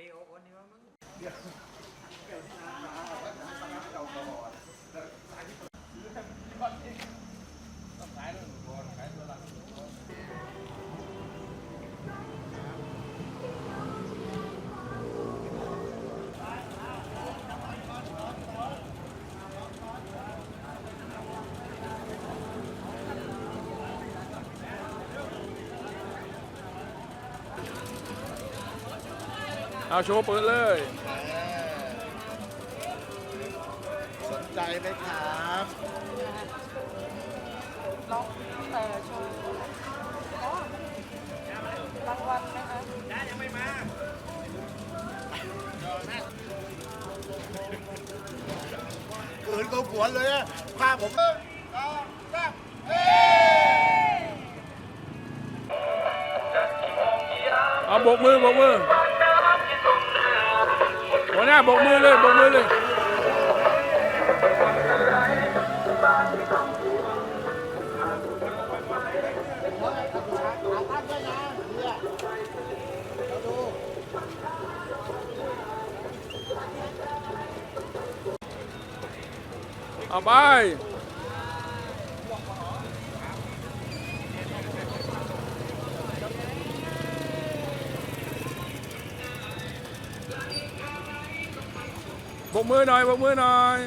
ปีโอโอนนี่ว่ามึงเอา โชว์เปิดเลย สนใจไหมครับล็อกเอ่อโชว์อ๋อรางวัลนะคะเกินก็ขวนเลยอะพาผมเออสองสามเฮ้เอาโบกมือโบกมือ หัวหน้าโบกมือเลยโบกมือเลยเอาไป บกมือหน่อยบกมือหน่อย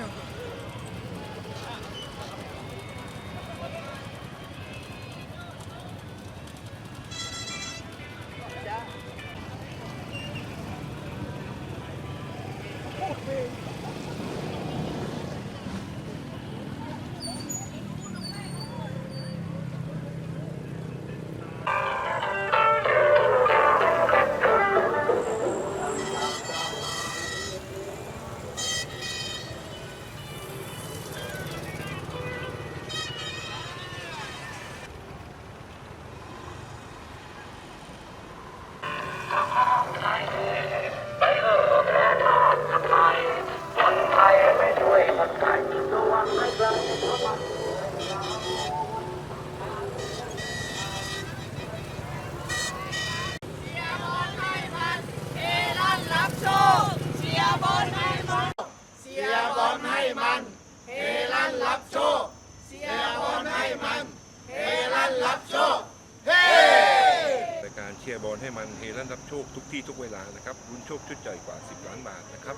ให้มันเฮลั่นรับโชคทุกที่ทุกเวลานะครับลุ้นโชคชุดใหญ่กว่า 10 ล้านบาทนะครับ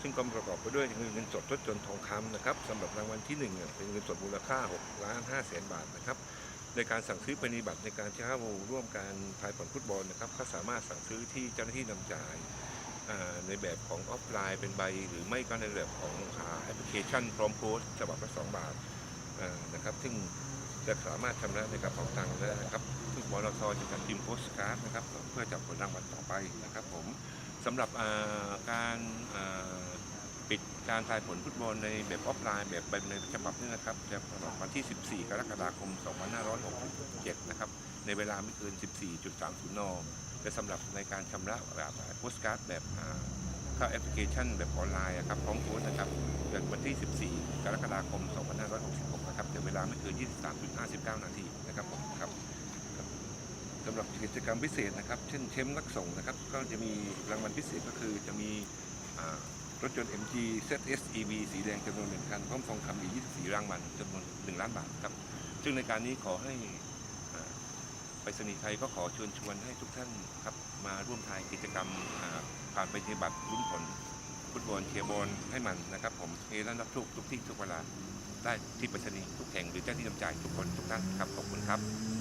ซึ่งก็ประกอบไปด้วยเงินเงินสดทดจนทองคำนะครับสำหรับรางวัลที่ 1เนี่ยเป็นเงินสดมูลค่า6ล้าน5แสนบาทนะครับในการสั่งซื้อปฏิบัติในการใช้ข้อมูลร่วมการทายผลฟุตบอลนะครับก็สามารถสั่งซื้อที่เจ้าหน้าที่นำจ่ายในแบบของออฟไลน์เป็นใบ หรือไม่ก็ในแบบของอาแอปพลิเคชันพร้อมโพสฉบับละ2บาทนะครับซึ่ง จะสามารถชำระในกระเป๋าตังค์ได้นะครับซึ่งบลทจะจัดพิมพ์โพสต์การ์ดนะครับเพื่อจับผลรางวัลต่อไปนะครับผมสำหรับการปิดการทายผลฟุตบอลในแบบออฟไลน์แบบแบบในฉบับนี้นะครับ จะสำหรับวันที่ 14 กรกฎาคม 2567 นะครับ ในเวลาไม่เกิน 14.30นจะสำหรับในการชำระแบบโพสต์การ์ดแบบเข้าแอปพลิเคชันแบบออนไลน์อะครับพร้อมโพสนะครับเกิดวันที่ 14 กรกฎาคม 2566 นะครับเวลาไม่เกิน23.59 นาทีนะครับผมครับสำหรับกิจกรรมพิเศษนะครับ เช่นเชมป์นักส่งนะครับ ก็จะมีรางวัลพิเศษก็คือจะมีรถยนต์ MG ZS EV สีแดงจำนวนหนึ่งคันพร้อมทองคำอีก 24 รางวัลจำนวน 1 ล้านบาทครับ ซึ่งในการนี้ขอให้ไปรษณีไทยก็ขอเชิญชวนให้ทุกท่านครับมาร่วมทายกิจกรรมอ่าการไปปฏิบัติรุ่นผล ฟุตบอลเชียร์บอลให้มันนะครับ ผมเฮลั่นรับทุกทุกที่ทุกเวลาได้ที่ไปรษณีย์ทุกแห่งหรือเจ้าที่จำจ่ายทุกคนทุกท่านครับขอบคุณครับ